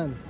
dyan.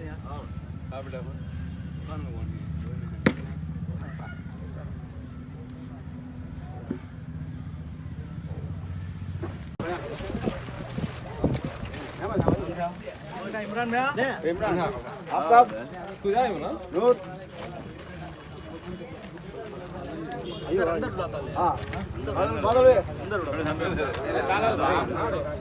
말이야. 어. 가보려고. 가는 거니. Imran भैया इमरान आपका तुझा है ना रोज अंदर बुलाता है हां अंदर बादल अंदर बुलाता है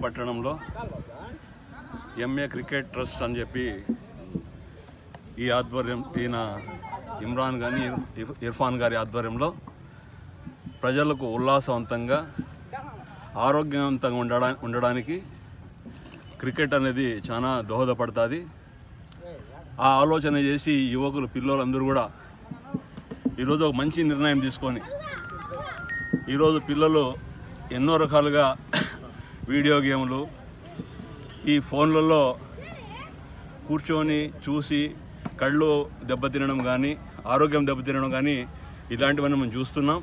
పట్టణంలో ఎంఏ క్రికెట్ ట్రస్ట్ అని చెప్పి ఈ ఆధ్వర్యం ఈయన ఇమ్రాన్ గాని ఇర్ఫాన్ గారి ఆధ్వర్యంలో ప్రజలకు ఉల్లాసవంతంగా ఆరోగ్యవంతంగా ఉండడా ఉండడానికి క్రికెట్ అనేది చాలా దోహదపడుతుంది. ఆ ఆలోచన చేసి ఈ యువకులు పిల్లలందరూ కూడా ఈరోజు ఒక మంచి నిర్ణయం తీసుకొని ఈరోజు పిల్లలు ఎన్నో రకాలుగా వీడియో గేమ్లు ఈ ఫోన్లలో కూర్చొని చూసి కళ్ళు దెబ్బతినడం కానీ ఆరోగ్యం దెబ్బతినడం కానీ ఇలాంటివన్నీ మనం చూస్తున్నాం.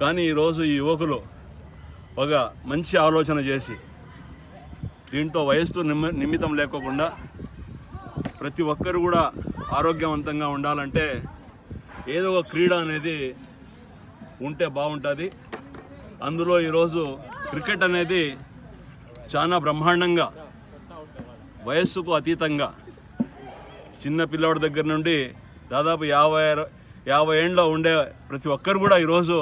కానీ ఈరోజు ఈ యువకులు ఒక మంచి ఆలోచన చేసి దీంట్లో వయస్సు నిమిత్తం లేకోకుండా ప్రతి ఒక్కరు కూడా ఆరోగ్యవంతంగా ఉండాలంటే ఏదో ఒక క్రీడ అనేది ఉంటే బాగుంటుంది. అందులో ఈరోజు క్రికెట్ అనేది చాలా బ్రహ్మాండంగా వయస్సుకు అతీతంగా చిన్న పిల్లవాడి దగ్గర నుండి దాదాపు యాభై యాభై ఏండ్లో ఉండే ప్రతి ఒక్కరు కూడా ఈరోజు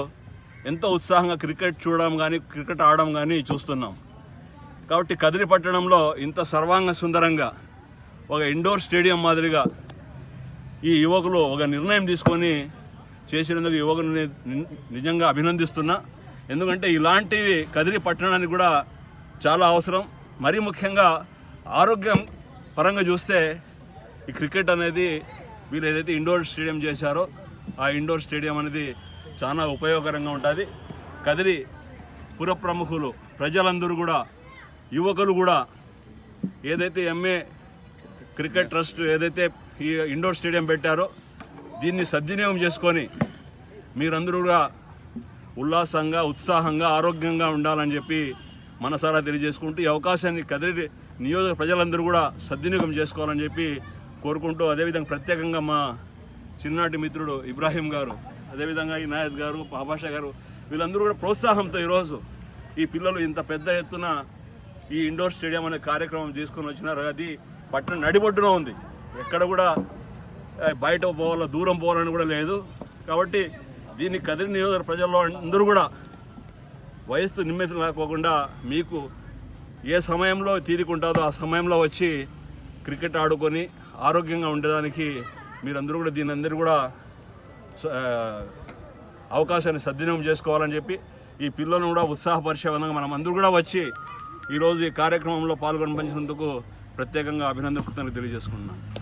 ఎంతో ఉత్సాహంగా క్రికెట్ చూడడం కానీ క్రికెట్ ఆడడం కానీ చూస్తున్నాం. కాబట్టి కదిరి పట్టణంలో ఇంత సర్వాంగ సుందరంగా ఒక ఇండోర్ స్టేడియం మాదిరిగా ఈ యువకులు ఒక నిర్ణయం తీసుకొని చేసినందుకు యువకుని ని- నిజంగా అభినందిస్తున్నా. ఎందుకంటే ఇలాంటివి కదిరి పట్టణానికి కూడా చాలా అవసరం. మరీ ముఖ్యంగా ఆరోగ్యం పరంగా చూస్తే ఈ క్రికెట్ అనేది వీళ్ళు ఏదైతే ఇండోర్ స్టేడియం చేశారో ఆ ఇండోర్ స్టేడియం అనేది చాలా ఉపయోగకరంగా ఉంటుంది. కదిరి పుర ప్రముఖులు ప్రజలందరూ కూడా యువకులు కూడా ఏదైతే ఎంఏ క్రికెట్ ట్రస్ట్ ఏదైతే ఈ ఇండోర్ స్టేడియం పెట్టారో దీన్ని సద్వినియోగం చేసుకొని మీరందరూ కూడా ఉల్లాసంగా ఉత్సాహంగా ఆరోగ్యంగా ఉండాలని చెప్పి మనసారా తెలియజేసుకుంటూ ఈ అవకాశాన్ని కదిరి నియోజక ప్రజలందరూ కూడా సద్వినియోగం చేసుకోవాలని చెప్పి కోరుకుంటూ అదేవిధంగా ప్రత్యేకంగా మా చిన్ననాటి మిత్రుడు ఇబ్రాహీం గారు అదేవిధంగా ఈ నాయక్ గారు పాపాష గారు వీళ్ళందరూ కూడా ప్రోత్సాహంతో ఈరోజు ఈ పిల్లలు ఇంత పెద్ద ఎత్తున ఈ ఇండోర్ స్టేడియం అనే కార్యక్రమం తీసుకొని వచ్చినారు. అది పట్టణం నడిబొడ్డున ఉంది. ఎక్కడ కూడా బయట పోవాలో దూరం పోవాలని కూడా లేదు. కాబట్టి దీన్ని కదిరి నియోజక ప్రజల్లో అందరూ కూడా వయస్సు నిమిత్తం లేకపోకుండా మీకు ఏ సమయంలో తీరికుంటుందో ఆ సమయంలో వచ్చి క్రికెట్ ఆడుకొని ఆరోగ్యంగా ఉండడానికి మీరందరూ కూడా దీని అందరూ కూడా అవకాశాన్ని సద్వినియోగం చేసుకోవాలని చెప్పి ఈ పిల్లలను కూడా ఉత్సాహపరిచే విధంగా మనం అందరూ కూడా వచ్చి ఈరోజు ఈ కార్యక్రమంలో పాల్గొనపంచినందుకు ప్రత్యేకంగా అభినందన కృతజ్ఞతలు తెలియజేసుకుంటున్నాను.